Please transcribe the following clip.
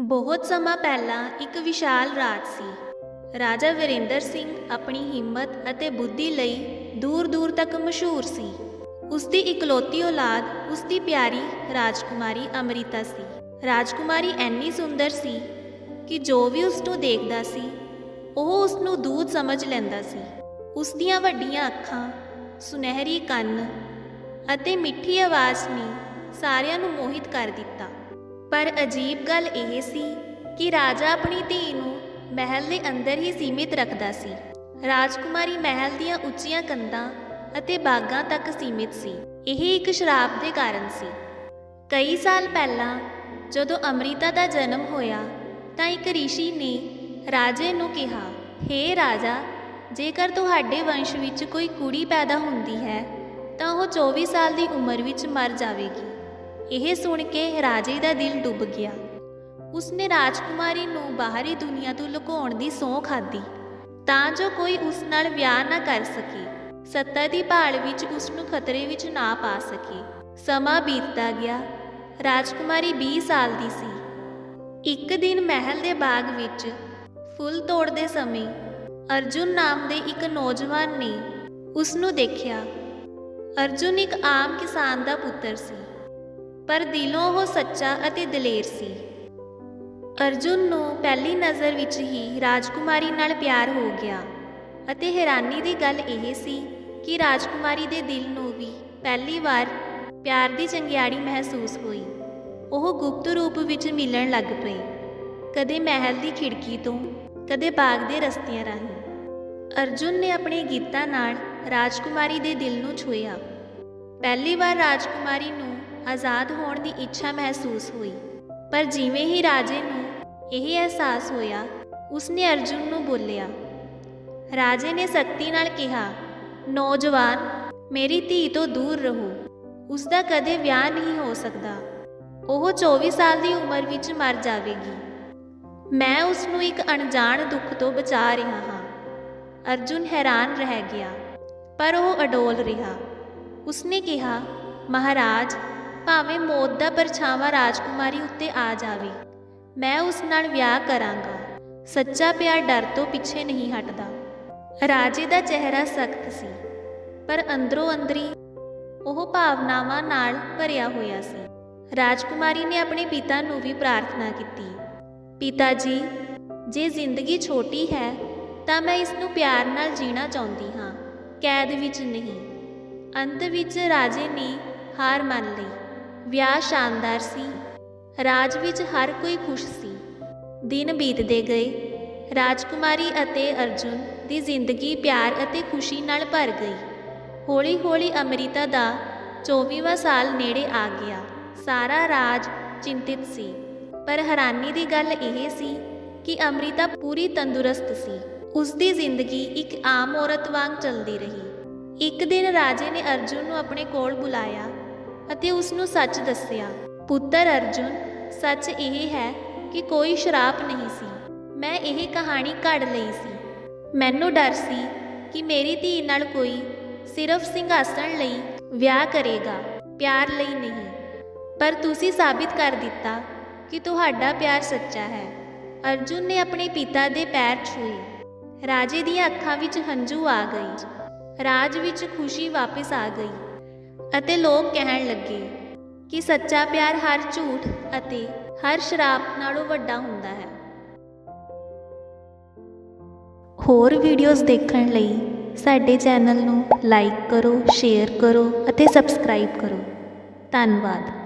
ਬਹੁਤ ਸਮਾਂ ਪਹਿਲਾਂ ਇੱਕ ਵਿਸ਼ਾਲ ਰਾਜ ਸੀ। ਰਾਜਾ ਵਿਰੇਂਦਰ ਸਿੰਘ ਆਪਣੀ ਹਿੰਮਤ ਅਤੇ ਬੁੱਧੀ ਲਈ ਦੂਰ-ਦੂਰ ਤੱਕ ਮਸ਼ਹੂਰ ਸੀ। ਉਸ ਦੀ ਇਕਲੌਤੀ ਔਲਾਦ ਉਸ ਦੀ ਪਿਆਰੀ ਰਾਜਕੁਮਾਰੀ ਅੰਮ੍ਰਿਤਾ ਸੀ। ਰਾਜਕੁਮਾਰੀ ਐਨੀ ਸੁੰਦਰ ਸੀ ਕਿ ਜੋ ਵੀ ਉਸ ਨੂੰ ਦੇਖਦਾ ਸੀ, ਉਹ ਉਸ ਨੂੰ ਦੂਤ ਸਮਝ ਲੈਂਦਾ ਸੀ। ਉਸ ਦੀਆਂ ਵੱਡੀਆਂ ਅੱਖਾਂ, ਸੁਨਹਿਰੀ ਕੰਨ ਅਤੇ ਮਿੱਠੀ ਆਵਾਜ਼ ਨੇ ਸਾਰਿਆਂ ਨੂੰ ਮੋਹਿਤ ਕਰ ਦਿੱਤਾ। ਪਰ ਅਜੀਬ ਗੱਲ ਇਹ ਸੀ ਕਿ ਰਾਜਾ ਆਪਣੀ ਧੀ ਨੂੰ ਮਹਿਲ ਦੇ ਅੰਦਰ ਹੀ ਸੀਮਿਤ ਰੱਖਦਾ ਸੀ। ਰਾਜਕੁਮਾਰੀ ਮਹਿਲ ਦੀਆਂ ਉੱਚੀਆਂ ਕੰਧਾਂ ਅਤੇ ਬਾਗਾਂ ਤੱਕ ਸੀਮਿਤ ਸੀ। ਇਹ ਇੱਕ ਸ਼ਰਾਬ ਦੇ ਕਾਰਨ ਸੀ। ਕਈ ਸਾਲ ਪਹਿਲਾਂ ਜਦੋਂ ਅੰਮ੍ਰਿਤਾ ਦਾ ਜਨਮ ਹੋਇਆ, ਤਾਂ ਇੱਕ ਰਿਸ਼ੀ ਨੇ ਰਾਜੇ ਨੂੰ ਕਿਹਾ, ਹੇ ਰਾਜਾ, ਜੇਕਰ ਤੁਹਾਡੇ ਵੰਸ਼ ਵਿੱਚ ਕੋਈ ਕੁੜੀ ਪੈਦਾ ਹੁੰਦੀ ਹੈ, ਤਾਂ ਉਹ 24 ਸਾਲ ਦੀ ਉਮਰ ਵਿੱਚ ਮਰ ਜਾਵੇਗੀ। ਇਹ ਸੁਣ ਕੇ ਰਾਜੇ ਦਾ ਦਿਲ ਡੁੱਬ ਗਿਆ। ਉਸਨੇ ਰਾਜਕੁਮਾਰੀ ਨੂੰ ਬਾਹਰੀ ਦੁਨੀਆ ਤੋਂ ਲੁਕਾਉਣ ਦੀ ਸਹੁੰ ਖਾਧੀ। ਤਾਂ ਜੋ ਕੋਈ ਉਸ ਨਾਲ ਵਿਆਹ ਨਾ ਕਰ ਸਕੇ। ਸੱਤਾ ਦੀ ਭਾਲ ਵਿੱਚ ਉਸ ਨੂੰ ਖਤਰੇ ਵਿੱਚ ਨਾ ਪਾ ਸਕੇ। ਸਮਾਂ ਬੀਤਦਾ ਗਿਆ। ਰਾਜਕੁਮਾਰੀ 20 ਸਾਲ ਦੀ ਸੀ। ਇੱਕ ਦਿਨ ਮਹਿਲ ਦੇ ਬਾਗ ਵਿੱਚ ਫੁੱਲ ਤੋੜਦੇ ਸਮੇਂ ਅਰਜੁਨ ਨਾਮ ਦੇ ਇੱਕ ਨੌਜਵਾਨ ਨੇ ਉਸ ਨੂੰ ਦੇਖਿਆ। ਅਰਜੁਨ ਇੱਕ ਆਮ ਕਿਸਾਨ ਦਾ ਪੁੱਤਰ ਸੀ। ਪਰ ਦਿਲੋਂ ਉਹ ਸੱਚਾ ਅਤੇ ਦਲੇਰ ਸੀ। ਅਰਜੁਨ ਨੂੰ ਪਹਿਲੀ ਨਜ਼ਰ ਵਿੱਚ ਹੀ ਰਾਜਕੁਮਾਰੀ ਨਾਲ ਪਿਆਰ ਹੋ ਗਿਆ ਅਤੇ ਹੈਰਾਨੀ ਦੀ ਗੱਲ ਇਹ ਸੀ ਕਿ ਰਾਜਕੁਮਾਰੀ ਦੇ ਦਿਲ ਨੂੰ ਵੀ ਪਹਿਲੀ ਵਾਰ ਪਿਆਰ ਦੀ ਚੰਗਿਆੜੀ ਮਹਿਸੂਸ ਹੋਈ। ਉਹ ਗੁਪਤ ਰੂਪ ਵਿੱਚ ਮਿਲਣ ਲੱਗ ਪਈ। ਕਦੇ ਮਹਿਲ ਦੀ ਖਿੜਕੀ ਤੋਂ, ਕਦੇ ਬਾਗ ਦੇ ਰਸਤਿਆਂ ਰਾਹੀਂ। ਅਰਜੁਨ ਨੇ ਆਪਣੇ ਗੀਤਾਂ ਨਾਲ ਰਾਜਕੁਮਾਰੀ ਦੇ ਦਿਲ ਨੂੰ ਛੂਹਿਆ। ਪਹਿਲੀ ਵਾਰ ਰਾਜਕੁਮਾਰੀ ਨੂੰ ਆਜ਼ਾਦ ਹੋਣ ਦੀ ਇੱਛਾ ਮਹਿਸੂਸ ਹੋਈ। ਪਰ ਜਿਵੇਂ ਹੀ ਰਾਜੇ ਨੂੰ ਇਹ ਅਹਿਸਾਸ ਹੋਇਆ, ਉਸਨੇ ਅਰਜੁਨ ਨੂੰ ਬੋਲਿਆ, ਰਾਜੇ ਨੇ ਸਖਤੀ ਨਾਲ ਕਿਹਾ, ਨੌਜਵਾਨ, ਮੇਰੀ ਧੀ ਤੋਂ ਦੂਰ ਰਹੋ। ਉਸ ਦਾ ਕਦੇ ਵਿਆਹ ਨਹੀਂ ਹੋ ਸਕਦਾ। ਉਹ 24 ਸਾਲ ਦੀ ਉਮਰ ਵਿੱਚ ਮਰ ਜਾਵੇਗੀ। ਮੈਂ ਉਸ ਨੂੰ ਇੱਕ ਅਣਜਾਣ ਦੁੱਖ ਤੋਂ ਬਚਾ ਰਿਹਾ ਹਾਂ। ਅਰਜੁਨ ਹੈਰਾਨ ਰਹਿ ਗਿਆ, ਪਰ ਉਹ ਅਡੋਲ ਰਿਹਾ। ਉਸਨੇ ਕਿਹਾ, ਮਹਾਰਾਜ ਭਾਵੇਂ ਮੌਤ ਦਾ ਪਰਛਾਵਾਂ ਰਾਜਕੁਮਾਰੀ ਉੱਤੇ ਆ ਜਾਵੇ, ਮੈਂ ਉਸ ਨਾਲ ਵਿਆਹ ਕਰਾਂਗਾ। ਸੱਚਾ ਪਿਆਰ ਡਰ ਤੋਂ ਪਿੱਛੇ ਨਹੀਂ ਹਟਦਾ। ਰਾਜੇ ਦਾ ਚਿਹਰਾ ਸਖਤ ਸੀ, ਪਰ ਅੰਦਰੋਂ ਅੰਦਰੀ ਉਹ ਭਾਵਨਾਵਾਂ ਨਾਲ ਭਰਿਆ ਹੋਇਆ ਸੀ। ਰਾਜਕੁਮਾਰੀ ਨੇ ਆਪਣੇ ਪਿਤਾ ਨੂੰ ਵੀ ਪ੍ਰਾਰਥਨਾ ਕੀਤੀ, ਪਿਤਾ ਜੀ, ਜੇ ਜ਼ਿੰਦਗੀ ਛੋਟੀ ਹੈ, ਤਾਂ ਮੈਂ ਇਸ ਨੂੰ ਪਿਆਰ ਨਾਲ ਜੀਣਾ ਚਾਹੁੰਦੀ ਹਾਂ। ਕੈਦ ਵਿੱਚ ਨਹੀਂ। ਅੰਤ ਵਿੱਚ ਰਾਜੇ ਨੇ ਹਾਰ ਮੰਨ ਲਈ। ਵਿਆਹ ਸ਼ਾਨਦਾਰ ਸੀ। ਰਾਜ ਵਿੱਚ ਹਰ ਕੋਈ ਖੁਸ਼ ਸੀ। ਦਿਨ ਬੀਤਦੇ ਗਏ। ਰਾਜਕੁਮਾਰੀ ਅਤੇ ਅਰਜੁਨ ਦੀ ਜ਼ਿੰਦਗੀ ਪਿਆਰ ਅਤੇ ਖੁਸ਼ੀ ਨਾਲ ਭਰ ਗਈ। ਹੌਲੀ-ਹੌਲੀ ਅੰਮ੍ਰਿਤਾ ਦਾ 24ਵਾਂ ਸਾਲ ਨੇੜੇ ਆ ਗਿਆ। ਸਾਰਾ ਰਾਜ ਚਿੰਤਿਤ ਸੀ। ਪਰ ਹੈਰਾਨੀ ਦੀ ਗੱਲ ਇਹ ਸੀ ਕਿ ਅੰਮ੍ਰਿਤਾ ਪੂਰੀ ਤੰਦਰੁਸਤ ਸੀ। ਉਸ ਦੀ ਜ਼ਿੰਦਗੀ ਇੱਕ ਆਮ ਔਰਤ ਵਾਂਗ ਚੱਲਦੀ ਰਹੀ। ਇੱਕ ਦਿਨ ਰਾਜੇ ਨੇ ਅਰਜੁਨ ਨੂੰ ਆਪਣੇ ਕੋਲ ਬੁਲਾਇਆ। ਅਤੇ ਉਸ ਨੂੰ ਸੱਚ ਦੱਸਿਆ। ਪੁੱਤਰ ਅਰਜੁਨ, ਸੱਚ ਇਹ ਹੈ ਕਿ ਕੋਈ ਸ਼ਰਾਪ ਨਹੀਂ ਸੀ। ਮੈਂ ਇਹ ਕਹਾਣੀ ਘੜ ਲਈ ਸੀ। ਮੈਨੂੰ ਡਰ ਸੀ ਕਿ ਮੇਰੀ ਧੀ ਨਾਲ ਕੋਈ ਸਿਰਫ ਸਿੰਘਾਸਣ ਲਈ ਵਿਆਹ ਕਰੇਗਾ, ਪਿਆਰ ਲਈ ਨਹੀਂ। ਪਰ ਤੁਸੀਂ ਸਾਬਿਤ ਕਰ ਦਿੱਤਾ ਕਿ ਤੁਹਾਡਾ ਪਿਆਰ ਸੱਚਾ ਹੈ। ਅਰਜੁਨ ਨੇ ਆਪਣੇ ਪਿਤਾ ਦੇ ਪੈਰ ਛੂਏ। ਰਾਜੇ ਦੀਆਂ ਅੱਖਾਂ ਵਿੱਚ ਹੰਝੂ ਆ ਗਈ ਰਾਜ ਵਿੱਚ ਖੁਸ਼ੀ ਵਾਪਸ ਆ ਗਈ। ਅਤੇ ਲੋਕ ਕਹਿਣ ਲੱਗੇ ਕਿ ਸੱਚਾ ਪਿਆਰ ਹਰ ਝੂਠ ਅਤੇ ਹਰ ਸ਼ਰਾਬ ਨਾਲੋਂ ਵੱਡਾ ਹੁੰਦਾ ਹੈ। ਹੋਰ ਵੀਡੀਓਜ਼ ਦੇਖਣ ਲਈ ਸਾਡੇ ਚੈਨਲ ਨੂੰ ਲਾਈਕ ਕਰੋ ਸ਼ੇਅਰ ਕਰੋ ਅਤੇ ਸਬਸਕ੍ਰਾਈਬ ਕਰੋ। ਧੰਨਵਾਦ।